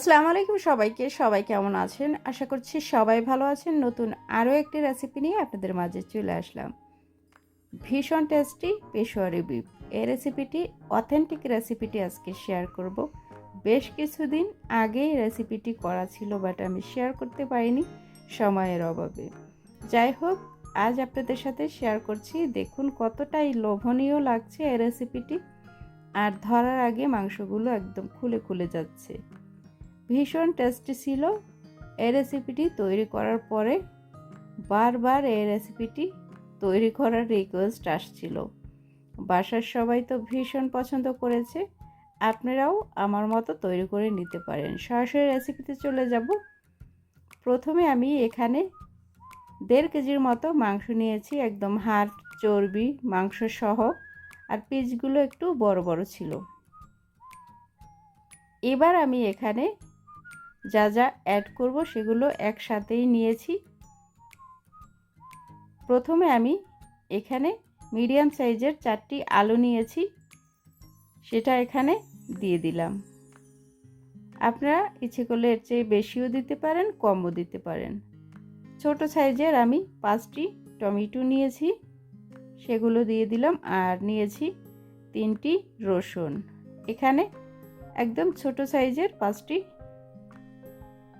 আসসালামু আলাইকুম সবাইকে। সবাই কেমন আছেন? আশা করছি সবাই ভালো আছেন। নতুন আরও একটি রেসিপি নিয়ে আপনাদের মাঝে চলে আসলাম। ভীষণ টেস্টি পেশোয়ারি বিফ এই রেসিপিটি অথেন্টিক রেসিপিটি আজকে শেয়ার করব। বেশ কিছুদিন আগেই রেসিপিটি করা ছিল বাট আমি শেয়ার করতে পারিনি সময়ের অভাবে। যাই হোক, আজ আপনাদের সাথে শেয়ার করছি। দেখুন কতটাই লোভনীয় লাগছে এই রেসিপিটি আর ধরার আগে মাংসগুলো একদম খুলে খুলে যাচ্ছে। ভীষণ টেস্টি ছিল। এই রেসিপিটি তৈরি করার পরে বারবার এই রেসিপিটি তৈরি করার রিকোয়েস্ট আসছিল। বাসার সবাই তো ভীষণ পছন্দ করেছে। আপনারাও আমার মতো তৈরি করে নিতে পারেন। সরাসরি রেসিপিতে চলে যাব। প্রথমে আমি এখানে দেড় কেজির মতো মাংস নিয়েছি, একদম হাড় চর্বি মাংস সহ আর পিসগুলো একটু বড় বড় ছিল। এবার আমি এখানে যা যা অ্যাড করব সেগুলো একসাথেই নিয়েছি। প্রথমে আমি এখানে মিডিয়াম সাইজের চারটি আলু নিয়েছি, সেটা এখানে দিয়ে দিলাম। আপনারা ইচ্ছে করলে এর চেয়ে বেশিও দিতে পারেন, কমও দিতে পারেন। ছোট সাইজের আমি পাঁচটি টমেটো নিয়েছি, সেগুলো দিয়ে দিলাম আর নিয়েছি তিনটি রসুন। এখানে একদম ছোট সাইজের পাঁচটি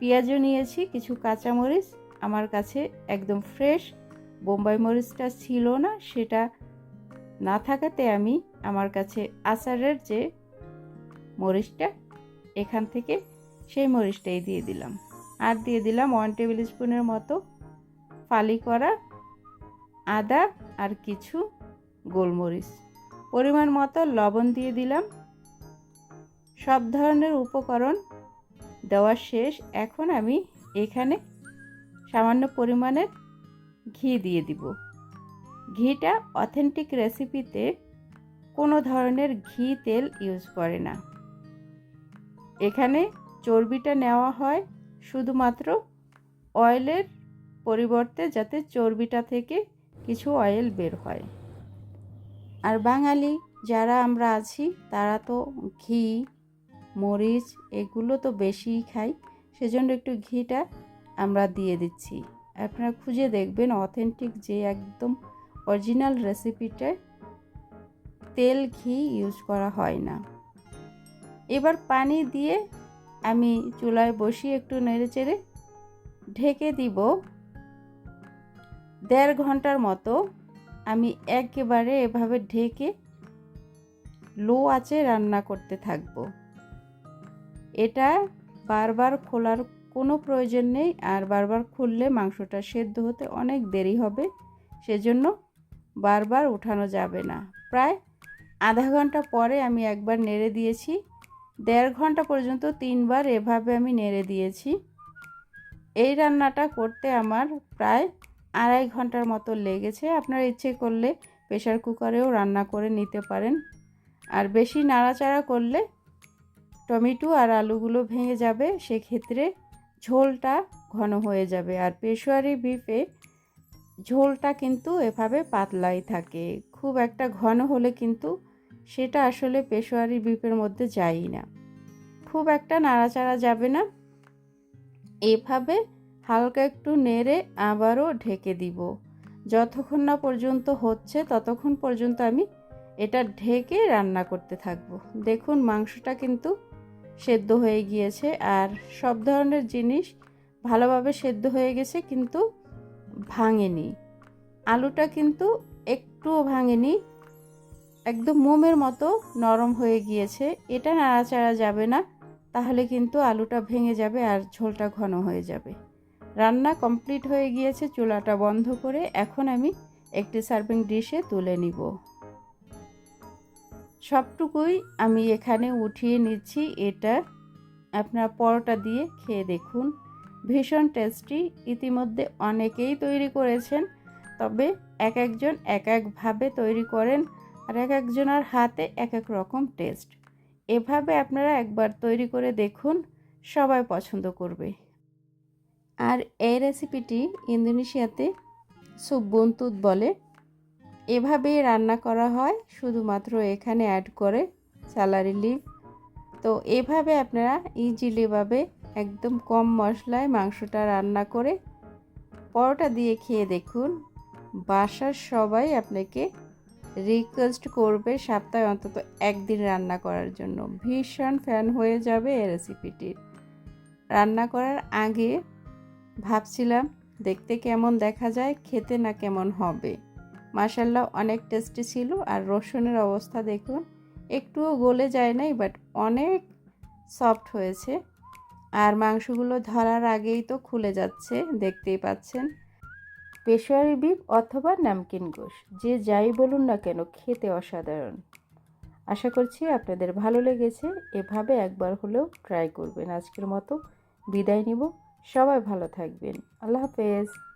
পেঁয়াজও নিয়েছি, কিছু কাঁচামরিচ। আমার কাছে একদম ফ্রেশ বোম্বাই মরিচটা ছিল না, সেটা না থাকাতে আমি আমার কাছে আচারের যে মরিচটা, এখান থেকে সেই মরিচটাই দিয়ে দিলাম। আর দিয়ে দিলাম ওয়ান টেবিল স্পুনের মতো ফালি করা আদা আর কিছু গোলমরিচ। পরিমাণ মতো লবণ দিয়ে দিলাম। সব ধরনের উপকরণ দেওয়া শেষ, এখন আমি এখানে সামান্য পরিমাণের ঘি দিয়ে দিব। ঘিটা অথেন্টিক রেসিপিতে কোনো ধরনের ঘি তেল ইউজ করে না। এখানে চর্বিটা নেওয়া হয় শুধুমাত্র অয়েলের পরিবর্তে যাতে চর্বিটা থেকে কিছু অয়েল বের হয়। আর বাঙালি যারা আমরা আছি, তারা তো ঘি মরিচ, এগুলো তো বেশিই খাই। সেজন্য একটু ঘিটা আমরা দিয়ে দিচ্ছি। আপনারা খুঁজে দেখবেন অথেন্টিক যে একদম অরিজিনাল রেসিপিটায় তেল ঘি ইউজ করা হয় না। এবার পানি দিয়ে আমি চুলায় বসিয়ে একটু নেড়ে চেড়ে ঢেকে দিব। দেড় ঘণ্টার মতো আমি একেবারে এভাবে ঢেকে লো আঁচে রান্না করতে থাকব। এটা বারবার খোলার কোনো প্রয়োজন নেই আর বারবার খুললে মাংসটা সেদ্ধ হতে অনেক দেরি হবে। সেজন্য বারবার উঠানো যাবে না। প্রায় আধা ঘণ্টা পরে আমি একবার নেড়ে দিয়েছি। দেড় ঘণ্টা পর্যন্ত তিনবার এভাবে আমি নেড়ে দিয়েছি। এই রান্নাটা করতে আমার প্রায় আড়াই ঘণ্টার মতো লেগেছে। আপনার ইচ্ছে করলে প্রেশার কুকারেও রান্না করে নিতে পারেন। আর বেশি নাড়াচাড়া করলে টমেটো আর আলুগুলো ভেঙে যাবে, সেক্ষেত্রে ঝোলটা ঘন হয়ে যাবে। আর পেশোয়ারি বিফে ঝোলটা কিন্তু এভাবে পাতলাই থাকে। খুব একটা ঘন হলে কিন্তু সেটা আসলে পেশোয়ারি বিফের মধ্যে যায়ই না। খুব একটা নাড়াচাড়া যাবে না। এভাবে হালকা একটু নেড়ে আবারও ঢেকে দিব। যতক্ষণ না পর্যন্ত হচ্ছে, ততক্ষণ পর্যন্ত আমি এটা ঢেকে রান্না করতে থাকব। দেখুন, মাংসটা কিন্তু সেদ্ধ হয়ে গিয়েছে। আর সব ধরনের জিনিস ভালোভাবে সেদ্ধ হয়ে গেছে, কিন্তু ভাঙেনি। আলুটা কিন্তু একটুও ভাঙেনি, একদম মোমের মতো নরম হয়ে গিয়েছে। এটা নাড়াচাড়া যাবে না, তাহলে কিন্তু আলুটা ভেঙে যাবে আর ঝোলটা ঘন হয়ে যাবে। রান্না কমপ্লিট হয়ে গিয়েছে, চুলাটা বন্ধ করে। এখন আমি একটি সার্ভিং ডিশে তুলে নিব। সবটুকুই আমি এখানে উঠিয়ে নিচ্ছি। এটা আপনার পরোটা দিয়ে খেয়ে দেখুন। ভীষণ টেস্টি ইতিমধ্যে অনেকেই তৈরি করেছেন, তবে এক একজন এক একভাবে তৈরি করেন আর এক একজনের হাতে এক এক রকম টেস্ট এভাবে আপনারা একবার তৈরি করে দেখুন, সবাই পছন্দ করবে। আর এই রেসিপিটি ইন্দোনেশিয়াতে সুবন্তুত বলে এভাবেই রান্না করা হয়, শুধুমাত্র এখানে অ্যাড করে স্যালারি লিভ তো এভাবে আপনারা ইজিলিভাবে একদম কম মশলায় মাংসটা রান্না করে পরোটা দিয়ে খেয়ে দেখুন, বাসার সবাই আপনাকে রিকোয়েস্ট করবে সপ্তাহে অন্তত একদিন রান্না করার জন্য। ভীষণ ফ্যান হয়ে যাবে এই রেসিপিটির রান্না করার আগে ভাবছিলাম, দেখতে কেমন দেখা যায়, খেতে না কেমন হবে। মাসাল্লাহ অনেক টেস্টি ছিল আর রসুনের অবস্থা দেখুন, একটুও গলে যায় নাই বাট অনেক সফট হয়েছে। আর মাংসগুলো ধরার আগেই তো খুলে যাচ্ছে, দেখতেই পাচ্ছেন। পেশোয়ারি বিফ অথবা নামকিন গোশ, যে যাই বলুন না কেন, খেতে অসাধারণ। আশা করছি আপনাদের ভালো লেগেছে, এভাবে একবার হলেও ট্রাই করবেন। আজকের মতো বিদায় নিব। সবাই ভালো থাকবেন। আল্লাহ হাফেজ।